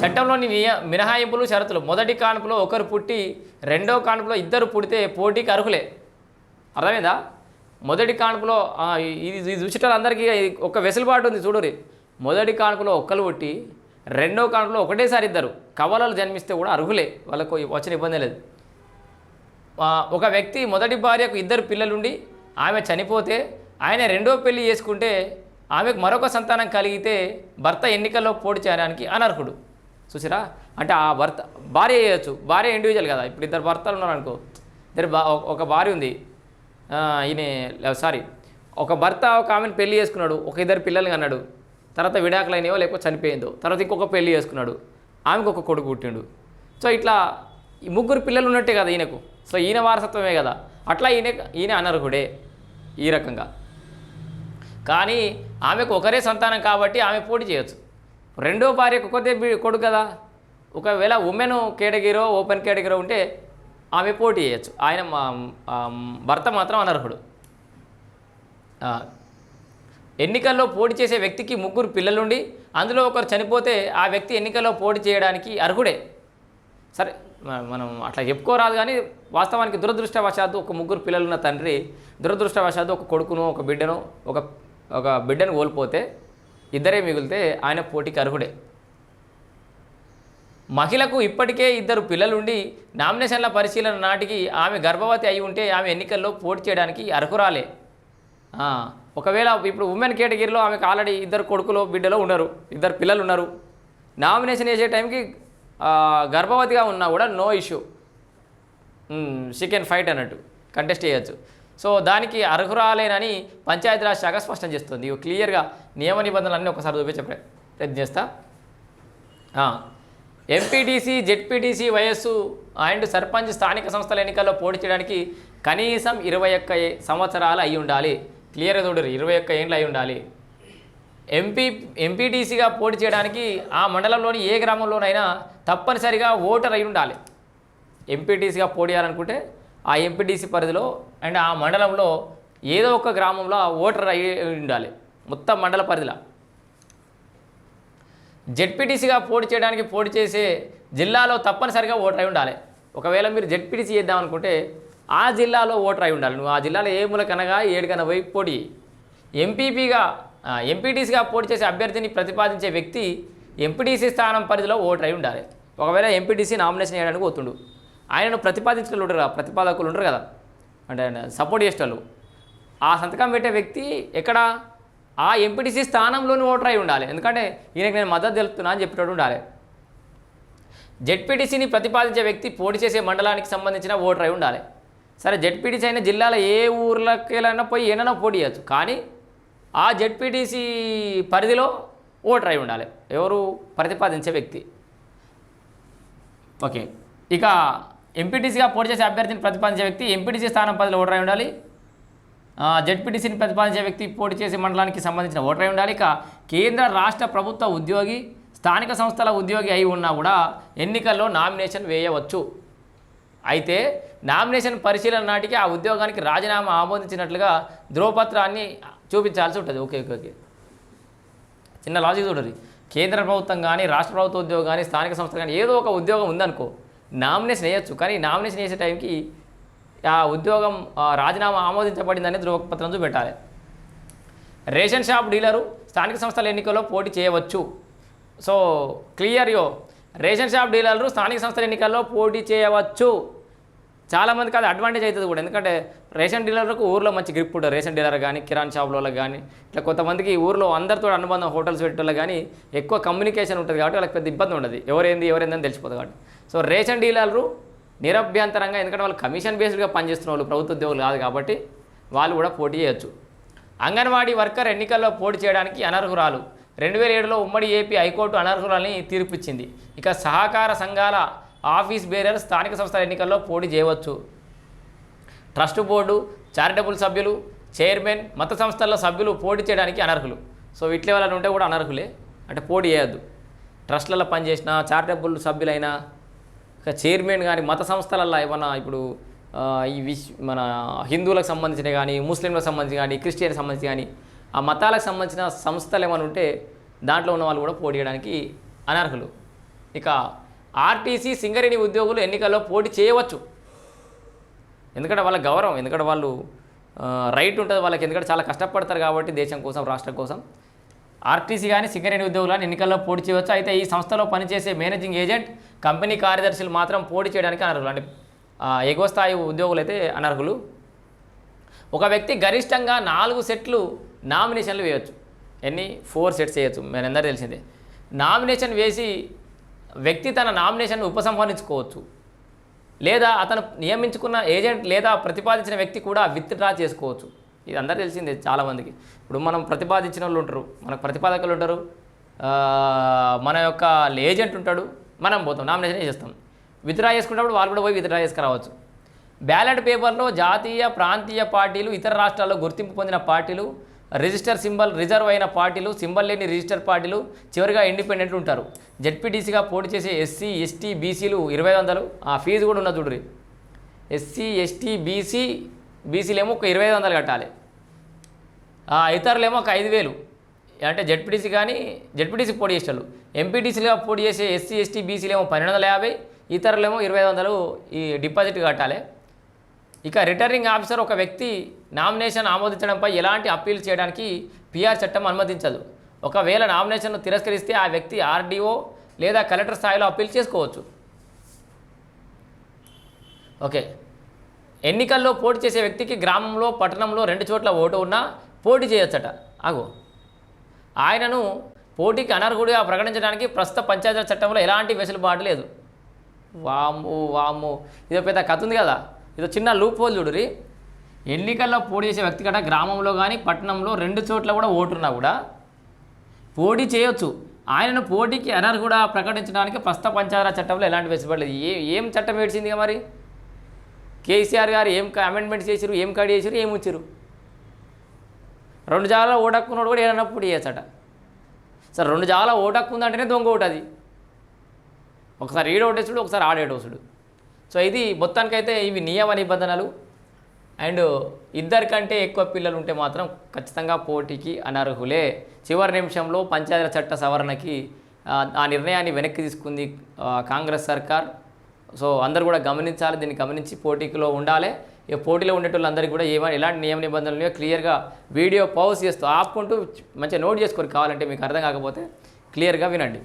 చట్టంలోని నియ మినహాయింపులు షరతులు. మొదటి కానుకలో ఒకరు పుట్టి రెండో కానుకలో ఇద్దరు పుడితే పోటీకి అర్హులే. అర్థమైందా? మొదటి కానుకలో ఇది ఇది చూసేటోళ్ళు అందరికీ ఒక వెసులుబాటు ఉంది చూడురి మొదటి కానుకలో ఒక్కరు పుట్టి రెండో కానుకలో ఒకటేసారి ఇద్దరు. కవలలు జన్మిస్తే కూడా అర్హులే. వాళ్ళకు వచ్చిన ఇబ్బంది లేదు. ఒక వ్యక్తి మొదటి భార్యకు ఇద్దరు పిల్లలుండి ఆమె చనిపోతే ఆయన రెండో పెళ్ళి చేసుకుంటే ఆమెకు మరొక సంతానం కలిగితే భర్త ఎన్నికల్లో పోటీ చేయడానికి అనర్హుడు. చూసిరా? అంటే ఆ భర్త భార్య చేయొచ్చు. భార్య ఇండివిజువల్ కదా. ఇప్పుడు ఇద్దరు భర్తలు ఉన్నారు అనుకో ఇద్దరు ఒక- భార్య ఉంది. ఈయన సారీ ఒక భర్త ఒక ఆమెను పెళ్ళి చేసుకున్నాడు. ఒక ఇద్దరు పిల్లల్ని అన్నాడు తర్వాత విడాకులైనవో లేకపోతే చనిపోయిందో. తర్వాత ఇంకొక పెళ్ళి చేసుకున్నాడు. ఆమెకు ఒక కొడుకు పుట్టిండు. సో ఇట్లా ఈ ముగ్గురు పిల్లలు ఉన్నట్టే కదా ఈయనకు. సో ఈయన వారసత్వమే కదా. అట్లా ఈయన ఈయన అనర్హుడే ఈ రకంగా. కానీ ఆమెకు ఒకరే సంతానం కాబట్టి ఆమె పోటీ చేయొచ్చు. రెండో భార్యకు కొద్ది కొడుకు కదా. ఒకవేళ ఉమెన్ కేటగిరో ఓపెన్ కేటగిరో ఉంటే ఆమె పోటీ చేయొచ్చు. ఆయన మా- భర్త మాత్రం అనర్హుడు. ఎన్నికల్లో పోటీ చేసే వ్యక్తికి ముగ్గురు పిల్లలుండి అందులో ఒకరు చనిపోతే ఆ వ్యక్తి ఎన్నికల్లో పోటీ చేయడానికి అర్హుడే. సరే మనం అట్లా చెప్పుకోరాదు కానీ వాస్తవానికి దురదృష్టవశాత్తు ఒక ముగ్గురు పిల్లలున్న తండ్రి దురదృష్టవశాత్తు ఒక కొడుకును ఒక బిడ్డను ఒక ఒక బిడ్డను కోల్పోతే ఇద్దరే మిగిలితే ఆయన పోటీకి అర్హుడే. మహిళకు ఇప్పటికే ఇద్దరు పిల్లలుండి నామినేషన్ల పరిశీలన నాటికి ఆమె గర్భవతి అయి ఉంటే ఆమె ఎన్నికల్లో పోటీ చేయడానికి అర్హురాలే. ఒకవేళ ఇప్పుడు ఉమెన్ కేటగిరీలో ఆమెకు ఆల్రెడీ ఇద్దరు కొడుకులు బిడ్డలో ఉన్నారు ఇద్దరు పిల్లలు ఉన్నారు నామినేషన్ వేసే టైంకి గర్భవతిగా ఉన్నా కూడా నో ఇష్యూ. షీ ఫైట్ అన్నట్టు కంటెస్ట్ చేయొచ్చు. సో దానికి అర్హురాలేనని పంచాయతీరాజ్ శాఖ స్పష్టం చేస్తుంది. ఇవి క్లియర్గా నియమ నిబంధనలన్నీ ఒకసారి చూపించే ప్ర- ప్రయత్నం చేస్తా ఎంపీటీసీ జెడ్పీటీసీ వయస్సు అండ్ సర్పంచ్ స్థానిక సంస్థల ఎన్నికల్లో పోటీ చేయడానికి కనీసం ఇరవై ఒక్క సంవత్సరాలు అయి ఉండాలి. క్లియర్గా చూడరు ఇరవై ఒక్క ఏండ్లు అయి ఉండాలి. ఎంపీ ఎంపీటీసీగా పోటీ చేయడానికి ఆ మండలంలోని ఏ గ్రామంలోనైనా తప్పనిసరిగా ఓటర్ అయి ఉండాలి. ఎంపీటీసీగా పోటీ చేయాలనుకుంటే ఆ ఎంపీటీసీ పరిధిలో అండ్ ఆ మండలంలో ఏదో ఒక గ్రామంలో ఆ ఓటర్ అయి ఉండాలి. మొత్తం మండల పరిధిలో. జెడ్పీటీసీగా పోటీ చేయడానికి పోటీ చేసే జిల్లాలో తప్పనిసరిగా ఓటర్ అయి ఉండాలి. ఒకవేళ మీరు జెడ్పీటీసీ చేద్దాం అనుకుంటే ఆ జిల్లాలో ఓటర్ అయి ఉండాలి. నువ్వు ఆ జిల్లాలో ఏ మూలకనగా ఏడుకన పోయి పోటీ. ఎంపీపీగా ఎంపీటీసీగా పోటీ చేసే అభ్యర్థిని ప్రతిపాదించే వ్యక్తి ఎంపీటీసీ స్థానం పరిధిలో ఓటర్ అయి ఉండాలి. ఒకవేళ ఎంపీటీసీ నామినేషన్ చేయడానికి పోతుండు. ఆయనను ప్రతిపాదించగలు ఉంటారు కదా ప్రతిపాదకులు ఉంటారు కదా. అంటే సపోర్ట్ చేసేవాళ్ళు ఆ సంతకం పెట్టే వ్యక్తి ఎక్కడ? ఆ ఎంపీటీసీ స్థానంలోని ఓటర్ అయి ఉండాలి. ఎందుకంటే ఈయనకి నేను మద్దతు తెలుపుతున్నా అని చెప్పేటట్టు ఉండాలి. జెడ్పీటీసీని ప్రతిపాదించే వ్యక్తి పోటీ చేసే మండలానికి సంబంధించిన ఓటర్ అయి ఉండాలి. సరే జెడ్పీటీసీ అయిన జిల్లాలో ఏ ఊర్లకైనా పోయి ఏమైనా పోటీ చేయొచ్చు. కానీ ఆ జెడ్పీటీసీ పరిధిలో ఓటర్ అయి ఉండాలి. ఎవరు? ప్రతిపాదించే వ్యక్తి. ఓకే. ఇక ఎంపీటీసీగా పోటీ చేసే అభ్యర్థిని ప్రతిపాదించే వ్యక్తి ఎంపీటీసీ స్థానం పరిధిలో ఓటరై ఉండాలి. జెడ్పీటీసీని ప్రతిపాదించే వ్యక్తి పోటీ చేసే మండలానికి సంబంధించిన ఓటరై ఉండాలి. ఇక కేంద్ర రాష్ట్ర ప్రభుత్వ ఉద్యోగి స్థానిక సంస్థల ఉద్యోగి అయి ఉన్నా కూడా ఎన్నికల్లో నామినేషన్ వేయవచ్చు. అయితే నామినేషన్ పరిశీలన నాటికి ఆ ఉద్యోగానికి రాజీనామా ఆమోదించినట్లుగా ధ్రువపత్రాన్ని చూపించాల్సి ఉంటుంది. Okay okay okay. చిన్న లాజిక్ చూడండి కేంద్ర ప్రభుత్వం కానీ రాష్ట్ర ప్రభుత్వ ఉద్యోగం కానీ స్థానిక సంస్థ కానీ ఏదో ఒక ఉద్యోగం ఉందనుకో నామినేషన్ వేయచ్చు. కానీ నామినేషన్ వేసే టైంకి ఆ ఉద్యోగం రాజీనామా ఆమోదించబడిందని ధృవపత్రం చూపెట్టాలి రేషన్ షాప్ డీలరు స్థానిక సంస్థల ఎన్నికల్లో పోటీ చేయవచ్చు. సో క్లియర్ యో రేషన్ షాప్ డీలర్లు స్థానిక సంస్థల ఎన్నికల్లో పోటీ చేయవచ్చు. చాలామందికి అది అడ్వాంటేజ్ అవుతుంది కూడా. ఎందుకంటే రేషన్ డీలర్లకు ఊర్లో మంచి గ్రిప్ ఉంటుంది. రేషన్ డీలర్ కానీ కిరాణ్ షాపులలో కానీ ఇట్లా కొంతమందికి ఊర్లో అందరితో అనుబంధం హోటల్స్ పెట్టేలా కానీ ఎక్కువ కమ్యూనికేషన్ ఉంటుంది కాబట్టి వాళ్ళకి పెద్ద ఇబ్బంది ఉండదు. ఎవరేంది ఎవరేందని తెలిసిపోతుంది కాబట్టి. సో రేషన్ డీలర్లు నిరభ్యంతరంగా ఎందుకంటే వాళ్ళు కమిషన్ బేస్డ్గా పనిచేస్తున్న వాళ్ళు ప్రభుత్వ ఉద్యోగులు కాదు కాబట్టి వాళ్ళు కూడా పోటీ చేయొచ్చు. అంగన్వాడీ వర్కర్ ఎన్నికల్లో పోటీ చేయడానికి అనర్హురాలు. రెండు వేల ఏడులో ఉమ్మడి ఏపీ హైకోర్టు అనర్హురాలని తీర్పిచ్చింది. ఇక సహకార సంఘాల ఆఫీస్ బేరర్ స్థానిక సంస్థల ఎన్నికల్లో పోటీ చేయవచ్చు. ట్రస్ట్ బోర్డు చారిటబుల్ సభ్యులు చైర్మన్ మత సంస్థల సభ్యులు పోటీ చేయడానికి అనర్హులు. సో ఇట్లే వాళ్ళని ఉంటే కూడా అనర్హులే. అంటే పోటీ చేయొద్దు. ట్రస్ట్లలో పనిచేసిన చారిటబుల్ సభ్యులైనా చైర్మన్ కానీ మత సంస్థలలో ఏమన్నా ఇప్పుడు ఈ విష్ మన హిందువులకు సంబంధించిన కానీ ముస్లింలకు సంబంధించి కానీ క్రిస్టియన్కి సంబంధించి కానీ ఆ మతాలకు సంబంధించిన సంస్థలు ఏమైనా ఉంటే దాంట్లో ఉన్న వాళ్ళు కూడా పోటీ చేయడానికి అనర్హులు. ఇక ఆర్టీసీ సింగరేణి ఉద్యోగులు ఎన్నికల్లో పోటీ చేయవచ్చు. ఎందుకంటే వాళ్ళ గౌరవం ఎందుకంటే వాళ్ళు రైట్ ఉంటుంది వాళ్ళకి ఎందుకంటే చాలా కష్టపడతారు కాబట్టి దేశం కోసం రాష్ట్రం కోసం. ఆర్టీసీ కానీ సింగరేణి ఉద్యోగులు కానీ ఎన్నికల్లో పోటీ చేయవచ్చు. అయితే ఈ సంస్థలో పనిచేసే మేనేజింగ్ ఏజెంట్ కంపెనీ కార్యదర్శులు మాత్రం పోటీ చేయడానికి అనర్హులు. అంటే ఎగువ స్థాయి ఉద్యోగులు అయితే అనర్హులు. ఒక వ్యక్తి గరిష్టంగా నాలుగు సెట్లు నామినేషన్లు వేయవచ్చు ఎన్ని? ఫోర్ సెట్స్ వేయచ్చు. మేము అందరూ తెలిసిందే. నామినేషన్ వేసి వ్యక్తి తన నామినేషన్ను ఉపసంహరించుకోవచ్చు. లేదా అతను నియమించుకున్న ఏజెంట్ లేదా ప్రతిపాదించిన వ్యక్తి కూడా విత్డ్రా చేసుకోవచ్చు. ఇది అందరూ తెలిసిందే చాలామందికి. ఇప్పుడు మనం ప్రతిపాదించిన వాళ్ళు ఉంటారు. మనకు ప్రతిపాదకులు ఉంటారు. మన యొక్క ఏజెంట్ ఉంటాడు. మనం పోతాం. నామినేషన్ చేస్తాం విత్డ్రా చేసుకున్నప్పుడు వాళ్ళు కూడా పోయి విత్డ్రా చేసుకురావచ్చు. బ్యాలెట్ పేపర్లో జాతీయ ప్రాంతీయ పార్టీలు ఇతర రాష్ట్రాల్లో గుర్తింపు పొందిన పార్టీలు రిజిస్టర్ సింబల్ రిజర్వ్ అయిన పార్టీలు సింబల్ లేని రిజిస్టర్ పార్టీలు చివరిగా ఇండిపెండెంట్ ఉంటారు. జెడ్పీటీసీగా పోటీ చేసే ఎస్సీ ఎస్టీ బీసీలు ఇరవై వందలు. ఆ ఫీజు కూడా ఉన్న చూడరి ఎస్సీ ఎస్టీ బీసీ బీసీలేమో ఒక ఇరవై ఐదు వందలు కట్టాలి. ఇతరులేమో ఒక ఐదు వేలు. అంటే జడ్పీటీసీ కానీ జడ్పీటీసీకి పోటీ చేసేవాళ్ళు ఎంపీటీసీలుగా పోటీ చేసే ఎస్సీ ఎస్టీ బీసీలేమో పన్నెండు వందల యాభై ఇతరులేమో ఇరవై వందలు ఈ డిపాజిట్ కట్టాలి. ఇక రిటర్నింగ్ ఆఫీసర్ ఒక వ్యక్తి నామినేషన్ ఆమోదించడంపై ఎలాంటి అప్పీల్ చేయడానికి పిఆర్ చట్టం అనుమతించదు. ఒకవేళ నామినేషన్ను తిరస్కరిస్తే ఆ వ్యక్తి ఆర్డీఓ లేదా కలెక్టర్ స్థాయిలో అప్పీల్ చేసుకోవచ్చు. ఓకే. ఎన్నికల్లో పోటీ చేసే వ్యక్తికి గ్రామంలో పట్టణంలో రెండు చోట్ల ఓటు ఉన్నా పోటీ చేయొచ్చట. అగో ఆయనను పోటీకి అనర్హుడిగా ప్రకటించడానికి ప్రస్తుత పంచాయతీరాజ్ చట్టంలో ఎలాంటి వెసులుబాటు లేదు. వాము వాము ఇదో పెద్ద కథ ఉంది కదా. ఇదో చిన్న లూప్ హోల్ చూడురి ఎన్నికల్లో పోటీ చేసే వ్యక్తి కట గ్రామంలో కానీ పట్టణంలో రెండు చోట్ల కూడా ఓటున్నా కూడా పోటీ చేయొచ్చు. ఆయనను పోటీకి అనర్హుడా ప్రకటించడానికి ప్రస్తుత పంచాయతీరాజ్ చట్టంలో ఎలాంటి వెసులుబాటు లేదు. ఏ ఏం చట్టం ఏడ్చిందిగా మరి? కేసీఆర్ గారు ఏం అమెండ్మెంట్ చేసిరు ఏం కడి చేసిరు ఏం వచ్చారు రెండు జాల ఓటక్కున్నాడు కూడా ఏదన్నా పోటీ సరే రెండు జాల ఓటక్కు ఉందంటేనే దొంగ ఒకటి అది ఒకసారి ఈడ ఒకసారి ఆడేటోసుడు సో ఇది మొత్తానికైతే ఇవి నియమ నిబంధనలు. అండ్ ఇద్దరికంటే ఎక్కువ పిల్లలు ఉంటే మాత్రం ఖచ్చితంగా పోటీకి అనర్హులే. చివరి నిమిషంలో పంచాయతీల చట్ట సవరణకి ఆ, నిర్ణయాన్ని వెనక్కి తీసుకుంది కాంగ్రెస్ సర్కార్. సో అందరు కూడా గమనించాలి దీన్ని గమనించి పోటీలో ఉండాలి. ఇక పోటీలో ఉండేటోళ్ళందరికీ కూడా ఏమైనా ఎలాంటి నియమ నిబంధనలు ఉన్నాయో క్లియర్గా వీడియో పౌజ్ చేస్తూ ఆపుకుంటూ మంచిగా నోట్ చేసుకోరు కావాలంటే మీకు అర్థం కాకపోతే క్లియర్గా వినండి.